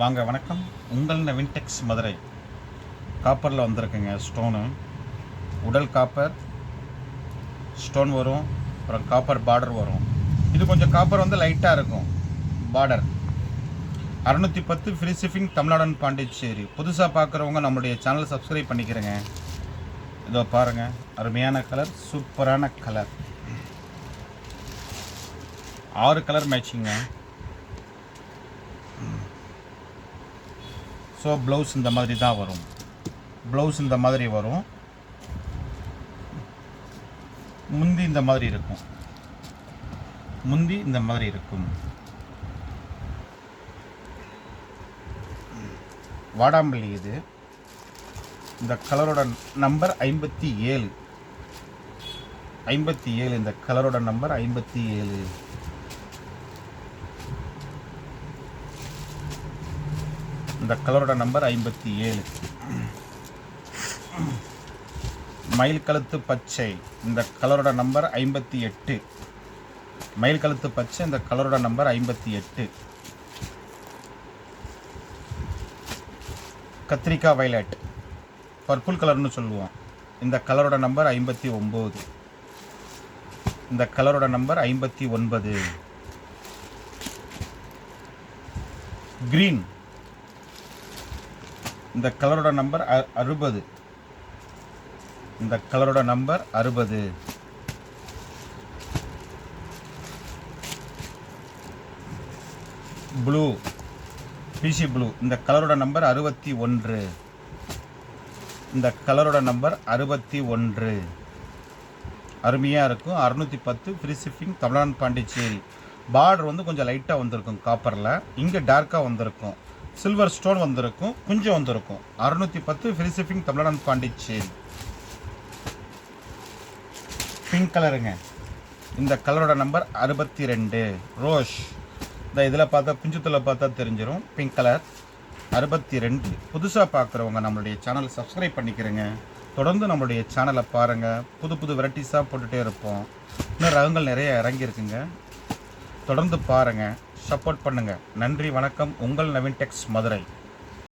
வாங்க வணக்கம். உங்கள் நவின்டெக்ஸ் மதுரை. காப்பரில் வந்திருக்குங்க ஸ்டோனு உடல் காப்பர் ஸ்டோன் வரும் அப்புறம் காப்பர் பார்டர் வரும். இது கொஞ்சம் காப்பர் வந்து லைட்டாக இருக்கும் பார்டர் அறநூற்றி பத்து ஃப்ரீ ஷிப்பிங் தமிழ்நாடன் பாண்டிச்சேரி. புதுசாக பார்க்குறவங்க நம்மளுடைய சேனலை சப்ஸ்கிரைப் பண்ணிக்கிறேங்க. இதோ பாருங்கள் அருமையான கலர் சூப்பரான கலர் ஆறு கலர் மேட்சிங்க ஸோ ப்ளவுஸ் இந்த மாதிரி தான் வரும். ப்ளவுஸ் இந்த மாதிரி வரும். முந்தி இந்த மாதிரி இருக்கும். முந்தி இந்த மாதிரி இருக்கும். வாடாமல்லி இது. இந்த கலரோட நம்பர் ஐம்பத்தி ஏழு. ஐம்பத்தி ஏழு இந்த கலரோட நம்பர் ஐம்பத்தி ஏழு. இந்த கலரோட நம்பர் ஐம்பத்தி ஏழு. மயில் கழுத்து பச்சை இந்த கலரோட நம்பர் ஐம்பத்தி எட்டு. மயில் கழுத்து பச்சை இந்த கலரோட நம்பர் ஐம்பத்தி எட்டு. கத்திரிக்காய் வயலட் பர்பிள் கலர்னு சொல்லுவோம். இந்த கலரோட நம்பர் ஐம்பத்தி ஒம்பது. இந்த கலரோட நம்பர் ஐம்பத்தி ஒன்பது. க்ரீன் இந்த கலரோட நம்பர் அ- அறுபது. இந்த கலரோட நம்பர் அறுபது. ப்ளூ பிசி ப்ளூ இந்த கலரோட நம்பர் அறுபத்தி ஒன்று. இந்த கலரோட நம்பர் அறுபத்தி ஒன்று. அருமையாக இருக்கும். அறுநூற்றி பத்து free shipping Tamil Nadu Pondicherry. Border வந்து கொஞ்சம் லைட்டாக வந்திருக்கும் காப்பரில் இங்கே டார்க்காக வந்திருக்கும். சில்வர் ஸ்டோன் வந்திருக்கும் குஞ்சம் வந்திருக்கும். அறுநூற்றி பத்து free shipping Tamil Nadu Pondicherry pink கலருங்க இந்த கலரோட நம்பர் அறுபத்தி ரெண்டு. ரோஷ் இந்த இதில் பார்த்தா குஞ்சத்தில் பார்த்தா தெரிஞ்சிடும் பிங்க் கலர் அறுபத்தி ரெண்டு. புதுசாக பார்க்குறவங்க நம்மளுடைய சேனலை சப்ஸ்கிரைப் பண்ணிக்கிறேங்க. தொடர்ந்து நம்மளுடைய சேனலை பாருங்கள் புது புது வெரைட்டிஸாக போட்டுகிட்டே இருப்போம். இன்னும் ரகங்கள் நிறைய இறங்கியிருக்குங்க. தொடர்ந்து பாருங்கள் சப்போர்ட் பண்ணுங்கள் நன்றி வணக்கம். உங்கள் நவீன் டெக்ஸ் மதுரை.